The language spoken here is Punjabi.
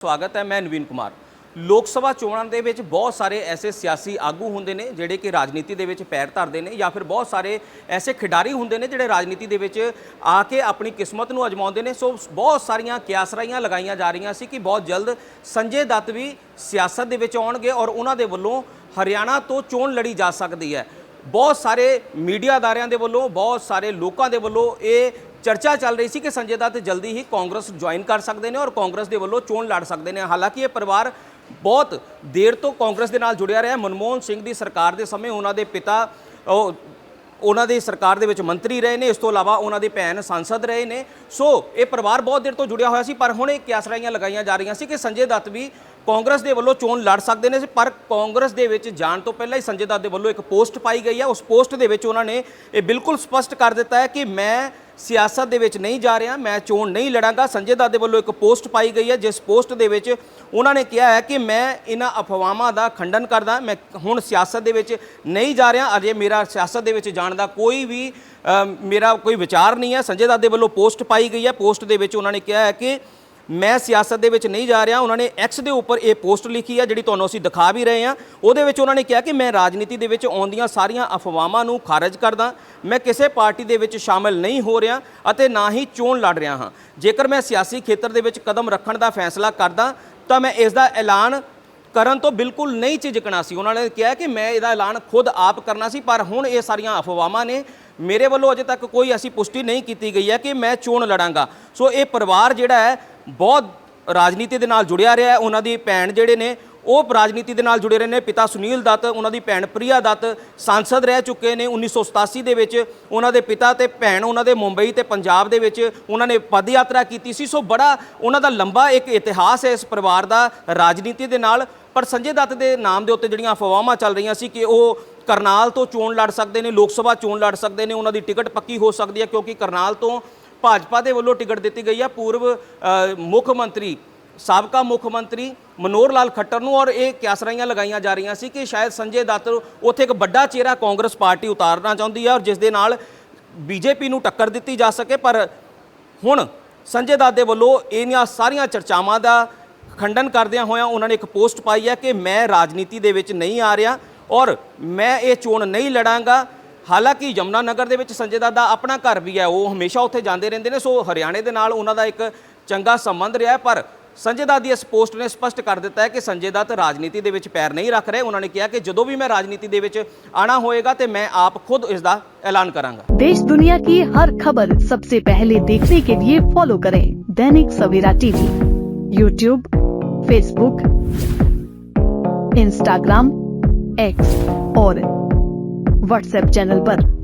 ਸਵਾਗਤ ਹੈ, ਮੈਂ ਨਵੀਨ ਕੁਮਾਰ। ਲੋਕ ਸਭਾ ਚੋਣਾਂ ਦੇ ਵਿੱਚ ਬਹੁਤ ਸਾਰੇ ਐਸੇ ਸਿਆਸੀ ਆਗੂ ਹੁੰਦੇ ਨੇ ਜਿਹੜੇ ਕਿ ਰਾਜਨੀਤੀ ਦੇ ਵਿੱਚ ਪੈਰ ਧਰਦੇ ਨੇ ਜਾਂ ਫਿਰ ਬਹੁਤ ਸਾਰੇ ਐਸੇ ਖਿਡਾਰੀ ਹੁੰਦੇ ਨੇ ਜਿਹੜੇ ਰਾਜਨੀਤੀ ਦੇ ਵਿੱਚ ਆ ਕੇ ਆਪਣੀ ਕਿਸਮਤ ਨੂੰ ਅਜਮਾਉਂਦੇ ਨੇ। ਸੋ ਬਹੁਤ ਸਾਰੀਆਂ ਕਿਆਸਰਾਈਆਂ ਲਗਾਈਆਂ ਜਾ ਰਹੀਆਂ ਸੀ ਕਿ ਬਹੁਤ ਜਲਦ ਸੰਜੇ ਦੱਤ ਵੀ ਸਿਆਸਤ ਦੇ ਵਿੱਚ ਆਉਣਗੇ ਔਰ ਉਹਨਾਂ ਦੇ ਵੱਲੋਂ ਹਰਿਆਣਾ ਤੋਂ ਚੋਣ ਲੜੀ ਜਾ ਸਕਦੀ ਹੈ। ਬਹੁਤ ਸਾਰੇ ਮੀਡੀਆ ਅਦਾਰਿਆਂ ਦੇ ਵੱਲੋਂ, ਬਹੁਤ ਸਾਰੇ ਲੋਕਾਂ ਦੇ ਵੱਲੋਂ ਇਹ ਚਰਚਾ ਚੱਲ ਰਹੀ ਸੀ ਕਿ ਸੰਜੇ ਦੱਤ ਜਲਦੀ ਹੀ ਕਾਂਗਰਸ ਜੁਆਇਨ ਕਰ ਸਕਦੇ ਨੇ ਔਰ ਕਾਂਗਰਸ ਦੇ ਵੱਲੋਂ ਚੋਣ ਲੜ ਸਕਦੇ ਨੇ। ਹਾਲਾਂਕਿ ਇਹ ਪਰਿਵਾਰ ਬਹੁਤ ਦੇਰ ਤੋਂ ਕਾਂਗਰਸ ਦੇ ਨਾਲ ਜੁੜਿਆ ਰਿਹਾ ਮਨਮੋਹਨ ਸਿੰਘ ਦੀ ਸਰਕਾਰ ਦੇ ਸਮੇਂ ਉਹਨਾਂ ਦੇ ਪਿਤਾ, ਉਹ ਉਹਨਾਂ ਦੀ ਸਰਕਾਰ ਦੇ ਵਿੱਚ ਮੰਤਰੀ ਰਹੇ ਨੇ। ਇਸ ਤੋਂ ਇਲਾਵਾ ਉਹਨਾਂ ਦੀ ਭੈਣ ਸੰਸਦ ਰਹੇ ਨੇ। ਸੋ ਇਹ ਪਰਿਵਾਰ ਬਹੁਤ ਦੇਰ ਤੋਂ ਜੁੜਿਆ ਹੋਇਆ ਸੀ, ਪਰ ਹੁਣ ਇਹ ਕਿਆਸਰਾਈਆਂ ਲਗਾਈਆਂ ਜਾ ਰਹੀਆਂ ਸੀ ਕਿ ਸੰਜੇ ਦੱਤ ਵੀ ਕਾਂਗਰਸ ਦੇ ਵੱਲੋਂ ਚੋਣ ਲੜ ਸਕਦੇ ਨੇ। ਪਰ ਕਾਂਗਰਸ ਦੇ ਵਿੱਚ ਜਾਣ ਤੋਂ ਪਹਿਲਾਂ ਹੀ ਸੰਜੇ ਦੱਤ ਦੇ ਵੱਲੋਂ ਇੱਕ ਪੋਸਟ ਪਾਈ ਗਈ ਹੈ। ਉਸ ਪੋਸਟ ਦੇ ਵਿੱਚ ਉਹਨਾਂ ਨੇ ਇਹ ਬਿਲਕੁਲ ਸਪਸ਼ਟ ਕਰ ਦਿੱਤਾ ਹੈ ਕਿ ਮੈਂ ਸਿਆਸਤ ਦੇ ਵਿੱਚ ਨਹੀਂ ਜਾ ਰਿਹਾ, ਮੈਂ ਚੋਣ ਨਹੀਂ ਲੜਾਂਗਾ। ਸੰਜੇ ਦਾਦੇ ਵੱਲੋਂ ਇੱਕ ਪੋਸਟ ਪਾਈ ਗਈ ਹੈ, ਜਿਸ ਪੋਸਟ ਦੇ ਵਿੱਚ ਉਹਨਾਂ ਨੇ ਕਿਹਾ ਹੈ ਕਿ ਮੈਂ ਇਹਨਾਂ ਅਫਵਾਹਾਂ ਦਾ ਖੰਡਨ ਕਰਦਾ, ਮੈਂ ਹੁਣ ਸਿਆਸਤ ਦੇ ਵਿੱਚ ਨਹੀਂ ਜਾ ਰਿਹਾ, ਅਜੇ ਮੇਰਾ ਸਿਆਸਤ ਦੇ ਵਿੱਚ ਜਾਣ ਦਾ ਕੋਈ ਵੀ ਮੇਰਾ ਕੋਈ ਵਿਚਾਰ ਨਹੀਂ ਹੈ। ਸੰਜੇ ਦਾਦੇ ਵੱਲੋਂ ਪੋਸਟ ਪਾਈ ਗਈ ਹੈ, ਪੋਸਟ ਦੇ ਵਿੱਚ ਉਹਨਾਂ ਨੇ ਕਿਹਾ ਹੈ ਕਿ ਮੈਂ ਸਿਆਸਤ ਦੇ ਵਿੱਚ ਨਹੀਂ ਜਾ ਰਿਹਾ, ਉਹਨਾਂ ਨੇ ਐਕਸ ਦੇ ਉੱਪਰ ਇਹ ਪੋਸਟ ਲਿਖੀ ਹੈ ਜਿਹੜੀ ਤੁਹਾਨੂੰ ਅਸੀਂ ਦਿਖਾ ਵੀ ਰਹੇ ਹਾਂ। ਉਹਦੇ ਵਿੱਚ ਉਹਨਾਂ ਨੇ ਕਿਹਾ ਕਿ ਮੈਂ ਰਾਜਨੀਤੀ ਦੇ ਵਿੱਚ ਆਉਂਦੀਆਂ ਸਾਰੀਆਂ ਅਫਵਾਹਾਂ ਨੂੰ ਖਾਰਜ ਕਰਦਾ, ਮੈਂ ਕਿਸੇ ਪਾਰਟੀ ਦੇ ਵਿੱਚ ਸ਼ਾਮਲ ਨਹੀਂ ਹੋ ਰਿਹਾ ਅਤੇ ਨਾ ਹੀ ਚੋਣ ਲੜ ਰਿਹਾ ਹਾਂ। ਜੇਕਰ ਮੈਂ ਸਿਆਸੀ ਖੇਤਰ ਦੇ ਵਿੱਚ ਕਦਮ ਰੱਖਣ ਦਾ ਫੈਸਲਾ ਕਰਦਾ, ਤਾਂ ਮੈਂ ਇਸ ਦਾ ਐਲਾਨ ਕਰਨ ਤੋਂ ਬਿਲਕੁਲ ਨਹੀਂ ਝਿਜਕਣਾ ਸੀ। ਉਹਨਾਂ ਨੇ ਕਿਹਾ ਕਿ ਮੈਂ ਇਹਦਾ ਐਲਾਨ ਖੁਦ ਆਪ ਕਰਨਾ ਸੀ, ਪਰ ਹੁਣ ਇਹ ਸਾਰੀਆਂ ਅਫਵਾਹਾਂ ਨੇ ਮੇਰੇ ਵੱਲੋਂ ਅਜੇ ਤੱਕ ਕੋਈ ਐਸੀ ਪੁਸ਼ਟੀ ਨਹੀਂ ਕੀਤੀ ਗਈ ਹੈ ਕਿ ਮੈਂ ਚੋਣ ਲੜਾਂਗਾ। ਸੋ ਇਹ ਪਰਿਵਾਰ ਜਿਹੜਾ ਹੈ ਬਹੁਤ ਰਾਜਨੀਤੀ ਦੇ ਨਾਲ ਜੁੜਿਆ ਰਿਹਾ ਹੈ। ਉਹਨਾਂ ਦੀ ਭੈਣ ਜਿਹੜੇ ਨੇ ਉਹ ਰਾਜਨੀਤੀ ਦੇ ਨਾਲ ਜੁੜੇ ਰਹੇ ਨੇ। ਪਿਤਾ ਸੁਨੀਲ ਦੱਤ, ਉਹਨਾਂ ਦੀ ਭੈਣ ਪ੍ਰਿਆ ਦੱਤ ਸਾਂਸਦ ਰਹਿ ਚੁੱਕੇ ਨੇ। 1987 ਦੇ ਵਿੱਚ ਉਹਨਾਂ ਦੇ ਪਿਤਾ ਤੇ ਭੈਣ, ਉਹਨਾਂ ਦੇ ਮੁੰਬਈ ਤੇ ਪੰਜਾਬ ਦੇ ਵਿੱਚ ਉਹਨਾਂ ਨੇ ਪਦ ਯਾਤਰਾ ਕੀਤੀ ਸੀ। ਸੋ ਬੜਾ ਉਹਨਾਂ ਦਾ ਲੰਬਾ ਇੱਕ ਇਤਿਹਾਸ ਹੈ ਇਸ ਪਰਿਵਾਰ ਦਾ ਰਾਜਨੀਤੀ ਦੇ ਨਾਲ। ਪਰ ਸੰਜੇ ਦੱਤ ਦੇ ਨਾਮ ਦੇ ਉੱਤੇ ਜਿਹੜੀਆਂ ਅਫਵਾਹਾਂ ਚੱਲ ਰਹੀਆਂ ਸੀ ਕਿ ਉਹ ਕਰਨਾਲ ਤੋਂ ਚੋਣ ਲੜ ਸਕਦੇ ਨੇ, ਲੋਕ ਸਭਾ ਚੋਣ ਲੜ ਸਕਦੇ ਨੇ, ਉਹਨਾਂ ਦੀ ਟਿਕਟ ਪੱਕੀ ਹੋ ਸਕਦੀ ਹੈ ਕਿਉਂਕਿ ਕਰਨਾਲ ਤੋਂ ਭਾਜਪਾ ਦੇ ਵੱਲੋਂ ਟਿਕਟ ਦਿੱਤੀ ਗਈ ਹੈ। ਪੂਰਵ ਮੁੱਖ ਮੰਤਰੀ ਸਾਬਕਾ ਮੁੱਖ ਮੰਤਰੀ ਮਨੋਹਰ ਲਾਲ ਖੱਟਰ ਨੂੰ ਔਰ ਇਹ ਕਿਆਸਰਾਈਆਂ ਲਗਾਈਆਂ ਜਾ ਰਹੀਆਂ ਸੀ ਕਿ ਸ਼ਾਇਦ ਸੰਜੇ ਦੱਤ ਉੱਥੇ ਇੱਕ ਵੱਡਾ ਚਿਹਰਾ ਕਾਂਗਰਸ ਪਾਰਟੀ ਉਤਾਰਨਾ ਚਾਹੁੰਦੀ ਹੈ ਔਰ ਜਿਸ ਦੇ ਨਾਲ ਬੀਜੇਪੀ ਨੂੰ ਟੱਕਰ ਦਿੱਤੀ ਜਾ ਸਕੇ। ਪਰ ਹੁਣ ਸੰਜੇ ਦੱਤ ਦੇ ਵੱਲੋਂ ਇਹਨਾਂ ਸਾਰੀਆਂ ਚਰਚਾਵਾਂ ਦਾ ਖੰਡਨ ਕਰਦਿਆਂ ਹੋਇਆਂ ਉਹਨਾਂ ਨੇ ਇੱਕ ਪੋਸਟ ਪਾਈ ਹੈ ਕਿ ਮੈਂ ਰਾਜਨੀਤੀ ਦੇ ਵਿੱਚ ਨਹੀਂ ਆ ਰਿਹਾ ਔਰ ਮੈਂ ਇਹ ਚੋਣ ਨਹੀਂ ਲੜਾਂਗਾ। ਹਾਲਾਂਕਿ ਯਮਨਾ ਨਗਰ ਦੇ ਵਿੱਚ ਸੰਜੇ ਦੱਤ ਦਾ ਆਪਣਾ ਘਰ ਵੀ ਹੈ, ਉਹ ਹਮੇਸ਼ਾ ਉੱਥੇ ਜਾਂਦੇ ਰਹਿੰਦੇ ਨੇ, ਸੋ ਹਰਿਆਣੇ ਦੇ ਨਾਲ ਉਹਨਾਂ ਦਾ ਇੱਕ ਚੰਗਾ ਸੰਬੰਧ ਰਿਹਾ ਪਰ ਸੰਜੇ ਦੱਤ ਦੀ ਇਸ ਪੋਸਟ ਨੇ ਸਪਸ਼ਟ ਕਰ ਦਿੱਤਾ ਹੈ ਕਿ ਸੰਜੇ ਦੱਤ ਰਾਜਨੀਤੀ ਦੇ ਵਿੱਚ ਪੈਰ ਨਹੀਂ ਰੱਖ ਰਹੇ ਉਹਨਾਂ ਨੇ ਕਿਹਾ ਕਿ ਜਦੋਂ ਵੀ ਮੈਂ ਰਾਜਨੀਤੀ ਦੇ ਵਿੱਚ ਆਣਾ ਹੋਏਗਾ ਤੇ ਮੈਂ ਆਪ ਖੁਦ ਇਸ ਦਾ ਐਲਾਨ ਕਰਾਂਗਾ देश दुनिया की हर खबर सबसे पहले देखने के लिए फॉलो करें Dainik Savera TV YouTube Facebook Instagram X और व्हाट्सएप चैनल पर।